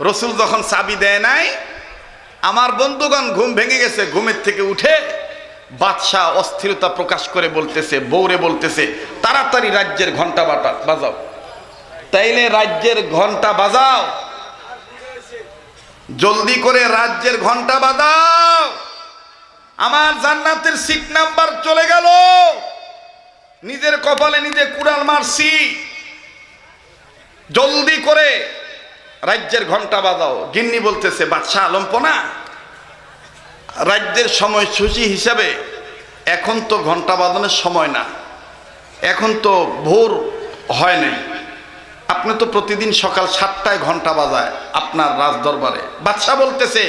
রসুল যখন চাবি দেয় নাই, আমার বন্ধুগণ ঘুম ভেঙে গেছে, ঘুমের থেকে উঠে বাদশাহ অস্থিরতা প্রকাশ করে বলতেছে বৌরে বলতেছে, তাড়াতাড়ি রাজ্যের ঘণ্টা বাটা, বাজাও। তাইলে রাজ্যের ঘণ্টা বাজাও। জলদি করে রাজ্যের ঘণ্টা বাজাও। আমার জান্নাতের সিট নাম্বার চলে গেল। নিজের কপালে নিজে কুড়াল মারছি। জলদি করে রাজ্যের ঘণ্টা বাজাও। গিন্নি বলতেছে, বাদশাহ আলম্পনা, রাজ্যের সময়সূচি হিসাবে এখন তো ঘণ্টা বাজানোর সময় না। এখন তো ভোর হয় নাই। আপনি তো প্রতিদিন সকাল সাতটায় ঘণ্টা বাজায় আপনার রাজদরবারে। বাদশাহ বলতেছে,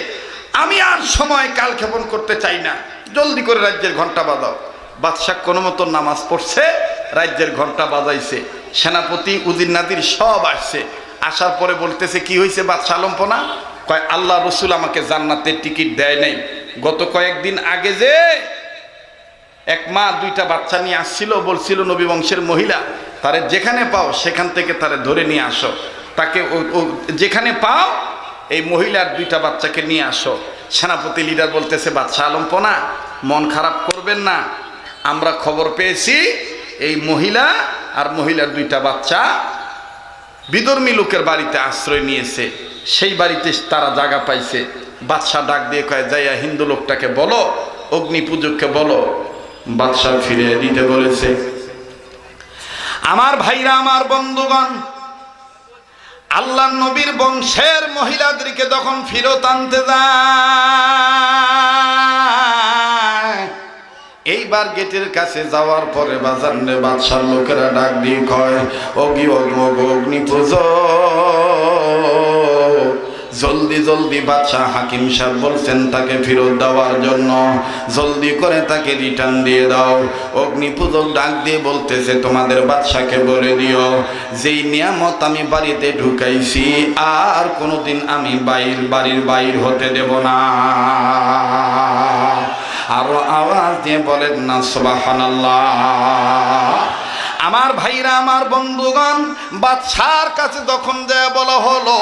আমি আর সময় কাল ক্ষেপণ করতে চাই না। জলদি করে রাজ্যের ঘণ্টা বাজাও। বাদশাহ কোনো মতো নামাজ পড়ছে, রাজ্যের ঘণ্টা বাজাইছে। সেনাপতি, উজির নাদির সব আসছে। আসার পরে বলতেছে, কি হয়েছে বাদশাহ আলম্পনা? কয়, আল্লাহ রসুল আমাকে জান্নাতের টিকিট দেয় নাই। গত কয়েকদিন আগে যে এক মা দুইটা বাচ্চা নিয়ে আসছিল, বলছিল, নবী বংশের মহিলা, তারে যেখানে পাও সেখান থেকে তারে ধরে নিয়ে আসো। তাকে যেখানে পাও এই মহিলার দুইটা বাচ্চাকে নিয়ে আসো। সেনাপতি লিডার বলতেছে বাচ্চা আলম্পনা, মন খারাপ করবেন না। আমরা খবর পেয়েছি, এই মহিলা আর মহিলার দুইটা বাচ্চা বিধর্মী লোকের বাড়িতে আশ্রয় নিয়েছে, সেই বাড়িতে তারা জায়গা পাইছে। বাদশাহ ডাক দিয়ে কয়, যাইয়া হিন্দু লোকটাকে বলো, অগ্নি পূজককে বলো। বাদশাহ ফিরে দিতে বলেছে, আমার ভাইরা, আমার বন্ধুগণ আল্লাহ নবীর বংশের মহিলাদেরকে যখন ফিরত আনতে যায় এইবার গেটের কাছে যাওয়ার পরে বাজার বাদশার লোকেরা ডাক দিয়ে কয়, অগি অগ্নি অগ্নি পুজো। জলদি জলদি বাদশাহ হাকিম সাহেব বলছেন, তাকে ফেরত দেওয়ার জন্য জলদি করে তাকে রিটার্ন দিয়ে দাও। অগ্নি পূজক ডাক দিয়ে বলতেছে, তোমাদের বাদশাকে বলে দিও, যেই নিয়ামত আমি বাড়িতে ঢুকাইছি, আর কোনোদিন আমি বাইর, বাড়ির বাইর হতে দেব না। আরও আওয়াজ দিয়ে বলেন না সুবহানাল্লাহ। আমার ভাইরা, আমার বন্ধুগণ, বাদশার কাছে যখন যায় বলা হলো,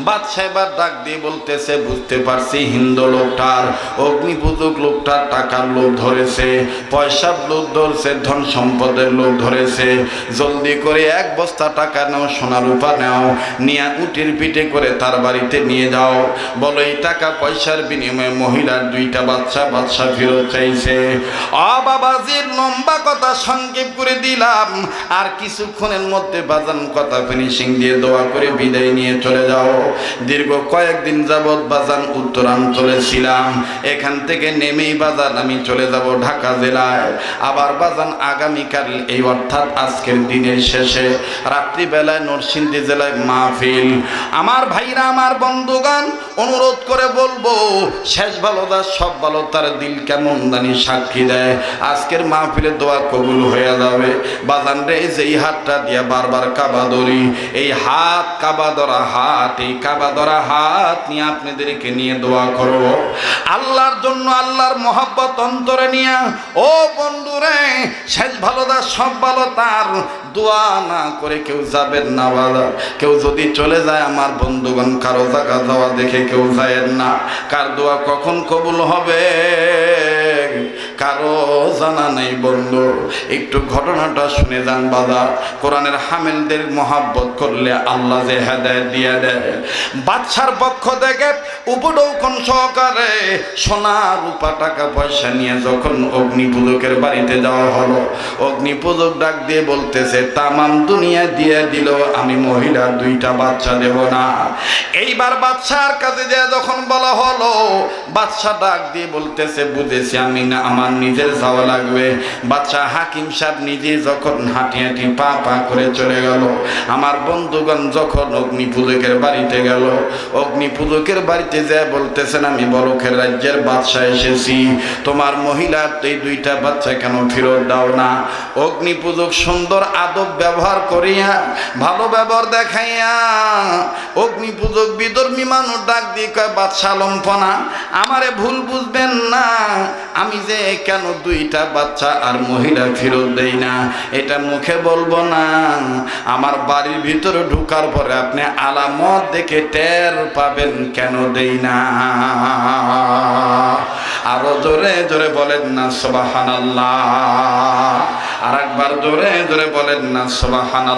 বাদশাহ এবার ডাক দিয়ে বলতেছে, বুঝতে পারছি, হিন্দু লোকটার, অগ্নিপূজক লোকটার টাকার লোক ধরেছে, পয়সার লোক ধরেছে, ধন সম্পদের লোক ধরেছে, জলদি করে এক বস্তা টাকা নাও সোনা রূপা নাও, নিয়ে উটির পিঠে করে তার বাড়িতে নিয়ে যাও। বলো, এই টাকা পয়সার বিনিময়ে মহিলার দুইটা বাচ্চা বাচ্চা ফেরত চাইছে। অ বাবাজির লম্বা কথা সংক্ষেপ করে দিলাম আর কিছুক্ষণের মধ্যে বাজান কথা ফিনিশিং দিয়ে দোয়া করে বিদায় নিয়ে চলে যাও। দীর্ঘ কয়েকদিন যাবৎ বাজান উত্তরাঞ্চলে ছিলাম এখান থেকে নেমেই বাজান আমি চলে যাব ঢাকা জেলায়। আবার বাজান আগামীকাল এই অর্থাৎ আজকের দিনের শেষে রাত্রিবেলায় নরসিংদী জেলায় মাহফিল। আমার ভাইরা, আমার বন্ধুগান অনুরোধ করে বলব, শেষ ভালো দা সব ভালো, তার দিল কেমন জানি সাক্ষী দেয়। আজকের মাহফিলে দোয়া কবুল হয়ে যাবে। বাজান রে যেই হাতটা দিয়া বারবার কাবা ধরি, এই হাত কাবা ধরা হাত, এই কাবা ধরা হাত নিয়ে আপনাদেরকে নিয়ে দোয়া করব আল্লাহর জন্য আল্লাহর মহব্বত অন্তরে নিয়ে, ও বন্ধুরে, শেষ ভালো দা, সব ভালো তার। দোয়া না করে কেউ যাবেন না বাবা। কেউ যদি চলে যায়, আমার বন্ধুগণ কারও জায়গা যাওয়া দেখে কেউ যায় না। কার দোয়া কখন কবুল হবে? কারও জানা নেই বন্ধু। একটু ঘটনাটা শুনে যান বাবা কোরআনের হামেলদের মহাব্বত করলে আল্লাহ যে হেদায় দিয়ে দেয়। বাচ্চার পক্ষ থেকে উপডৌকন সহকারে সোনা রূপা টাকা পয়সা নিয়ে যখন অগ্নি পূজকের বাড়িতে যাওয়া হলো অগ্নি পূজক ডাক দিয়ে বলতেছে, তামাম দুনিয়া দিয়ে দিল, আমি মহিলার দুইটা বাচ্চা দেব না। এইবার বাচ্চার কাছে যে যখন বলা হলো বাচ্চা ডাক দিয়ে বলতেছে, বুঝেছি আমি না, আমার নিজের যাওয়া লাগবে। বাচ্চা হাকিম সাহেব নিজে যখন হাঁটি হাঁটি পা পা করে চলে গেল, আমার বন্ধুগণ যখন অগ্নি পূজকের বাড়িতে গেল অগ্নি পূজকের বাড়িতে যায় বলতেছেন, আমি বলকের রাজ্যের বাদশাহ এসেছি। তোমার মহিলার এই দুইটা বাচ্চা কেন ফেরত দাও না? অগ্নি পূজক সুন্দর আদব ব্যবহার করিয়া, ভালো ব্যবহার দেখাইয়া অগ্নি পূজক বিধর্মী মানুষ ডাক দিয়ে কয়, বাদশাহ লম্ফনা, আমারে ভুল বুঝবেন না। আমি যে কেন দুইটা বাচ্চা আর মহিলা ফেরত দেই না? এটা মুখে বলব না। আমার বাড়ির ভিতরে ঢুকার পরে আপনি আলামত দেখে টের পাবেন কেন দেই না? আরও জোরে জোরে বলেন না সবাহান আর একবার জোরে বলেন না সবাহান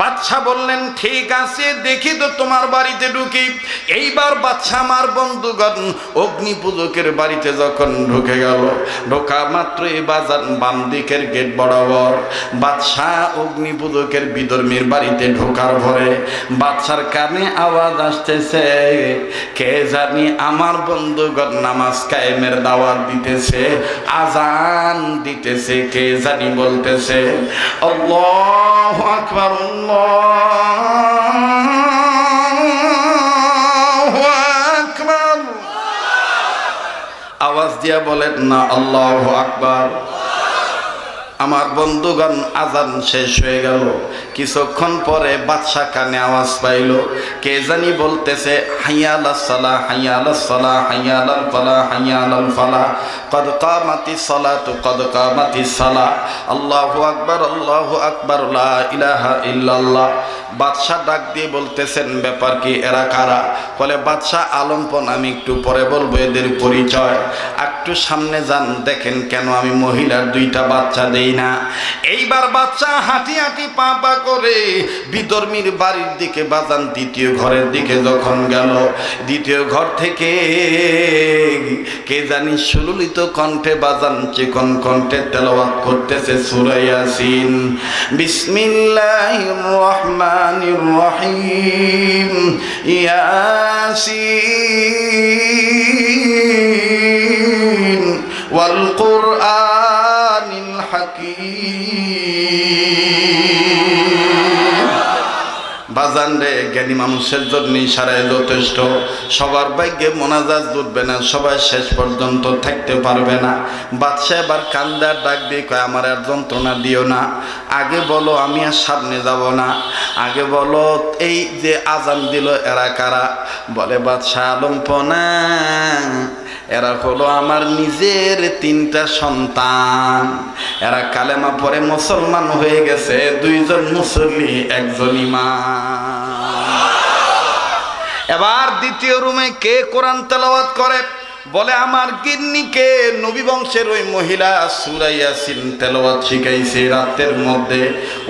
বাচ্চা বললেন, ঠিক আছে, দেখি তো তোমার বাড়িতে ঢুকি। এইবার বাচ্চা আমার বন্ধুগণ অগ্নি পূজকের বাড়িতে যখন ঢুকে গেল, ঢোকা মাত্রই বাজার বাম দিকের গেট বরাবর। বাদশা অগ্নি পূজকের বিধর্মীর বাড়িতে ঢোকার পরে বাচ্চার কানে আওয়াজ আসতেছে, কে জানি আমার বন্ধুগণ নামাজ কায়েমের দাওয়াত দিতেছে, আজান দিতেছে। কে জানি বলতেছে আল্লাহু আকবার। আওয়াজ দিয়া বলেন না আল্লাহু আকবার। আমার বন্ধুগণ আজান শেষ হয়ে গেল। কিছুক্ষণ পরে বাদশা কানে আওয়াজ পাইল, কে জানি বলতেছে, হাইয়াল সালা হাইয়াল সালা হাইয়াল ফালা হাইয়াল ফালা, কদ কামাতি সালাতু, কদ কামাতি সালা, আল্লাহু আকবার আল্লাহু আকবার ইলাহা ইল্লাল্লাহ। বাদশাহ ডাক দিয়ে বলতেছেন, ব্যাপার কি, এরা কারা? বলে, বাদশাহ আলমপন, আমি একটু পরে বলব এদের পরিচয়। একটু সামনে যান, দেখেন কেন আমি মহিলার দুইটা বাচ্চা দেই না। এইবার বাচ্চা হাঁটি হাঁটি পা পা করে বিধর্মীর বাড়ির দিকে বাজান দ্বিতীয় ঘরের দিকে যখন গেল, দ্বিতীয় ঘর থেকে কে জানি সুললিত কণ্ঠে বাজান চিকন কণ্ঠে তেলাওয়াত করতেছে সুরাইয়াসিন বিসমিল্লাহির রহমানির রহিম। ইয়াসিন। ওয়াল বাজান রে জ্ঞানী মানুষের জন্য ইশারায় যথেষ্ট। সবার ভাগ্যে মোনাজাত জুটবে না, সবাই শেষ পর্যন্ত থাকতে পারবে না। বাদশাহ এবার কান্দার ডাক দিয়ে কয়, আমার আর যন্ত্রণা দিও না। আগে বলো আমি আর সামনে যাব না। আগে বলো এই যে আজান দিল এরা কারা? বলে বাদশাহ আলম্পনা এরা হলো আমার নিজের তিনটা সন্তান। এরা কালেমা পরে মুসলমান হয়ে গেছে, দুইজন মুসল্লি, একজন ইমাম। এবার দ্বিতীয় রুমে কে কোরআন তেলাওয়াত করে? বলে, আমার গিন্নিকে নবী বংশের ওই মহিলা সুরাইয়াসিন তেলাওয়াত শিখাইছে রাতের মধ্যে।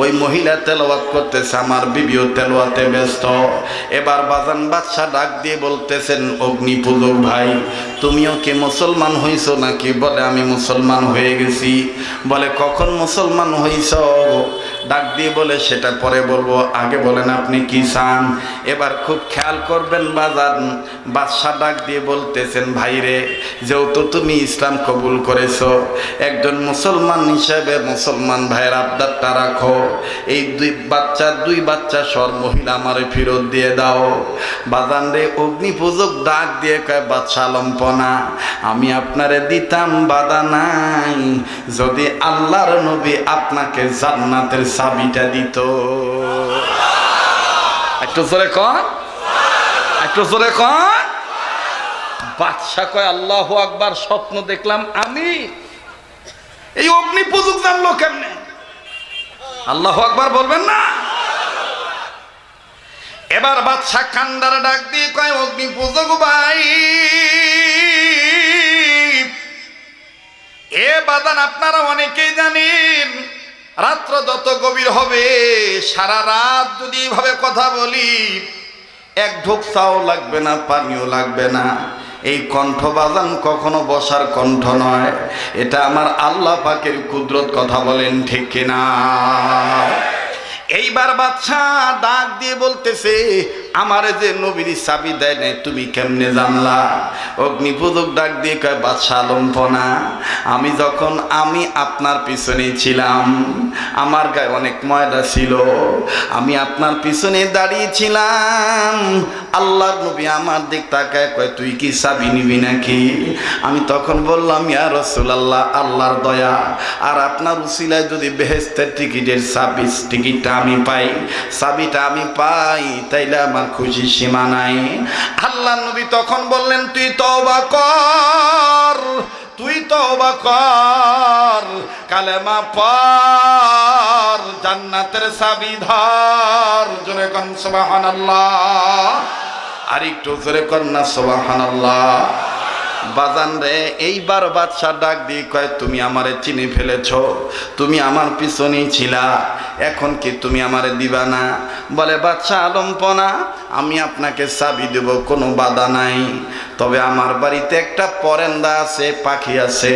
ওই মহিলা তেলাওয়াত করতেছে, আমার বিবিও তেলোয়াতে ব্যস্ত। এবার বাজান বাদশাহ ডাক দিয়ে বলতেছেন অগ্নি পূজক ভাই, তুমিও কি মুসলমান হইছো নাকি? বলে, আমি মুসলমান হয়ে গেছি। বলে, কখন মুসলমান হইছ ডাক দিয়ে বলে, সেটা পরে বলব। আগে বলেন আপনি কি চান? এবার খুব খেয়াল করবেন বাজান, বাদশাহ ডাক দিয়ে বলতেছেন, ভাই রে, যেহেতু তুমি ইসলাম কবুল করেছ, একজন মুসলমান হিসেবে মুসলমান ভাইয়ের আবদারটা রাখো। এই দুই বাচ্চা দুই বাচ্চা সর মহিলা আমারে ফেরত দিয়ে দাও। বাজান রে অগ্নি পূজক ডাক দিয়ে কয় বাচ্চা লম্পনা, আমি আপনারে দিতাম বাধা নাই। যদি আল্লাহর নবী আপনাকে জান্নাতের চাবিটা দিত। একটু জোরে কন একটু জোরে কন বাদশাহ কয়, আল্লাহ আকবার, স্বপ্ন দেখলাম আমি। এই অগ্নি পুজুক জানলো কেমনে? আল্লাহ আকবার বলবেন না? এবার বাদশাহ কান্দার ডাক দিয়ে কয়, অগ্নি পুজক ভাই। এ বাদান আপনারা অনেকেই জানেন রাত্র যত গভীর হবে, সারা রাত যদি এইভাবে কথা বলি, এক ঢোক চাও লাগবে না, পানিও লাগবে না। এই কণ্ঠ বাজান কখনো বসার কণ্ঠ নয়। এটা আমার আল্লাহ পাকের কুদরত কথা বলেন ঠিক কিনা? এইবার বাচ্চা ডাক দিয়ে বলতেছে আমারে যে নবীর চাবি দেয় নাই, তুমি কেমনে জানলা? অগ্নিপূজক ডাক দিয়ে কয়, বাদশাহ লম্পনা আমি যখন, আমি আপনার পিছনে ছিলাম, আমার গায়ে অনেক ময়লা ছিল, আমি আপনার পিছনে দাঁড়িয়েছিলাম আল্লাহর নবী আমার দিক তাকায় কয়, তুই কি চাবি নিবি নাকি? আমি তখন বললাম, ইয়া রসুলাল্লাহ, আল্লাহর দয়া, আর আপনার উসিলায় যদি বেহেস্তের টিকিটের সাবিস টিকিটটা আমি পাই, চাবিটা আমি পাই, তাইলে আমার আমার খুশি সীমা নাই। আল্লাহ নবী তখন বললেন, তুই তওবা কর, তুই তওবা কর, কালেমা পর জান্নাতের চাবি ধর। জোরে কন, সুবহানাল্লাহ। আর একটু জোরে কন্যা না, সুবহানাল্লাহ। বাজান রে, এইবার বাদশাহ ডাক দিয়ে কয়, তুমি আমারে চিনে ফেলেছ, তুমি আমার পিছনেই ছিলা, এখন কি তুমি আমারে দিবা না? বলে, বাদশাহ আলম্পনা, আমি আপনাকে চাবি দেব, কোনো বাধা নাই। তবে আমার বাড়িতে একটা পরেন্দা আছে, পাখি আছে।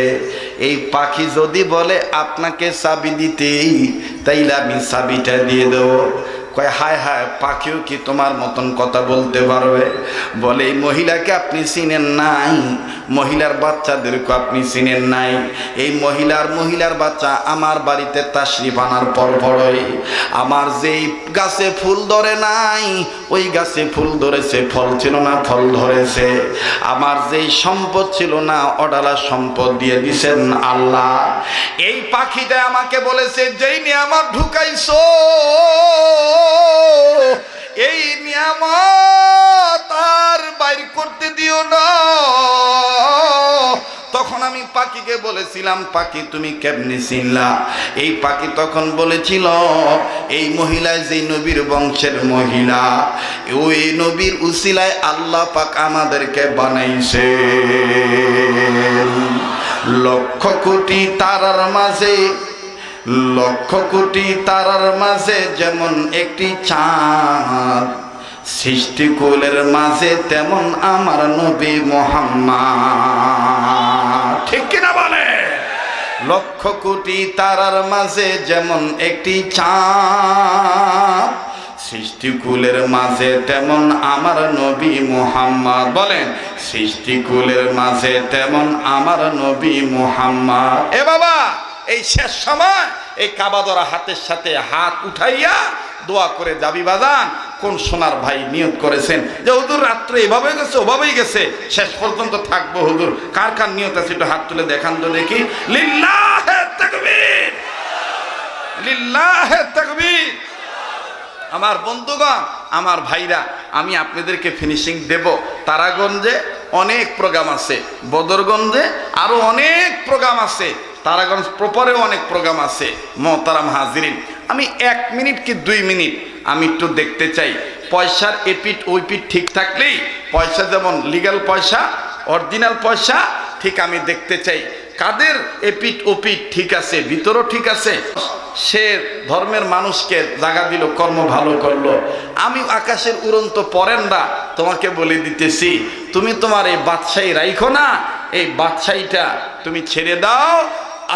এই পাখি যদি বলে, আপনাকে চাবি দিতেই, তাইলে আমি চাবিটা দিয়ে দেবো। কয়, হায় হায়, পাখিও কি তোমার মতন কথা বলতে পারবে? বলে, এই মহিলাকে আপনি চিনেন নাই, মহিলার বাচ্চাদেরকে আপনি চিনেন নাই। এই মহিলার মহিলার বাচ্চা আমার বাড়িতে তাশরিফ বানার পর পরই। আমার যেই গাছে ফুল ধরে নাই, ওই গাছে ফুল ধরেছে, ফল ছিল না, ফল ধরেছে। আমার যেই সম্পদ ছিল না, অডালা সম্পদ দিয়ে দিছেন আল্লাহ। এই পাখিটা আমাকে বলেছে, যেই নিয়ে আমার ঢুকাইছো এই নিয়ামত আর বাইর করতে দিও না। তখন আমি পাখিকে বলেছিলাম, পাখি, তুমি কেমনি চিনলা? এই পাখি তখন বলেছিল, এই মহিলা যেই নবীর বংশের মহিলা, ওই নবীর উসিলায় আল্লাহ পাক আমাদেরকে বানাইছে। লক্ষ কোটি তারার মাঝে লক্ষ কোটি তারার মাঝে যেমন একটি চাঁদ সৃষ্টিকুলের মাঝে তেমন আমার নবী মোহাম্মদ। ঠিক কিনা বলে? লক্ষ কোটি তারার মাঝে যেমন একটি চাঁদ সৃষ্টিকুলের মাঝে তেমন আমার নবী মোহাম্মদ। বলেন সৃষ্টিকুলের মাঝে তেমন আমার নবী মোহাম্মদ। এ বাবা! এই শেষ সময় এই কাবাদরা হাতের সাথে হাত উঠাইয়া দোয়া করে যাবি বাজান। কোন সোনার ভাই নিয়োগ করেছেন? যে হুজুর, রাত্রে এভাবে গেছে, ওভাবেই গেছে। শেষ পর্যন্ত থাকব হুদুর কার কার নিয়ত আছে একটু হাত তুলে দেখান তো দেখি। লিল্লাহে তাকবীর! লিল্লাহে তাকবীর! আমার বন্ধুগণ, আমার ভাইরা, আমি আপনাদেরকে ফিনিশিং দেব। তারাগঞ্জে অনেক প্রোগ্রাম আছে, বদরগঞ্জে আরও অনেক প্রোগ্রাম আছে। তারাগঞ্জ প্রপারেও অনেক প্রোগ্রাম আছে, মহতারাম হাজিরিন। আমি এক মিনিট কি দুই মিনিট? আমি একটু দেখতে চাই। পয়সার এপিট ওই পিঠ ঠিক থাকলেই পয়সা যেমন লিগাল পয়সা অরিজিনাল পয়সা, ঠিক আমি দেখতে চাই। কাদের এপিট ওপিট ঠিক আছে, ভিতরও ঠিক আছে? সে ধর্মের মানুষকে জাগা দিল, কর্ম ভালো করল। আমি আকাশের উড়ন্ত পরেন না তোমাকে বলে দিতেছি, তুমি তোমার এই বাদশাহী রাইখো না, এই বাদশাহীটা তুমি ছেড়ে দাও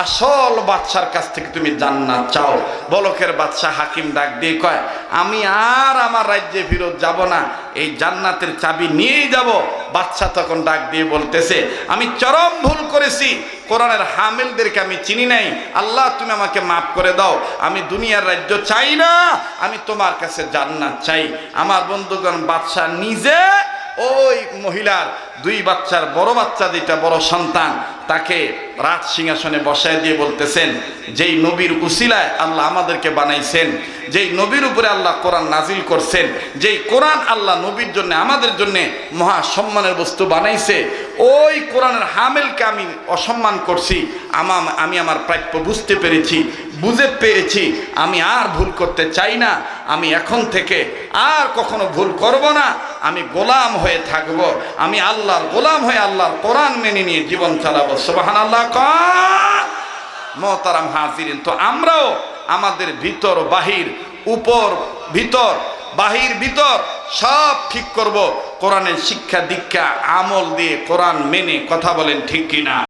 আসল বাদশার কাছ থেকে তুমি জান্নাত চাও। বলকের বাদশাহ হাকিম ডাক দিয়ে কয়, আমি আর আমার রাজ্যে ফিরত যাব না। এই জান্নাতের চাবি নিয়েই যাব। বাচ্চা তখন ডাক দিয়ে বলতেছে, আমি চরম ভুল করেছি। কোরআনের হামিলদেরকে আমি চিনি নাই। আল্লাহ, তুমি আমাকে মাফ করে দাও। আমি দুনিয়ার রাজ্য চাই না। আমি তোমার কাছে জান্নাত চাই। আমার বন্ধুগণ, বাদশাহ নিজে ওই মহিলার দুই বাচ্চার বড় বাচ্চা যেটা বড় সন্তান, তাকে রাজ সিংহাসনে বসায় দিয়ে বলতেছেন, যেই নবীর উসিলায় আল্লাহ আমাদেরকে বানাইছেন, যেই নবীর উপরে আল্লাহ কোরআন নাজিল করছেন, যেই কোরআন আল্লাহ নবীর জন্য আমাদের জন্য মহা সম্মানের বস্তু বানাইছে, ওই কোরআনের হামেলকে আমি অসম্মান করছি, আমা, আমি আমার প্রাপ্য বুঝতে পেরেছি, বুঝে পেরেছি, আমি আর ভুল করতে চাই না, আমি এখন থেকে আর কখনো ভুল করব না। আমি গোলাম হয়ে থাকব, আমি আল্লাহর গোলাম হয়ে আল্লাহর কোরআন মেনে নিয়ে জীবন চালাবো। সুবাহান আল্লাহ মহতারাম হাজিরিন, তো আমরাও আমাদের ভিতর, বাহির, উপর ভিতর, বাহির ভিতর সব ঠিক করব। কোরআনের শিক্ষা দীক্ষা আমল দিয়ে কোরআন মেনে কথা বলেন ঠিক কিনা?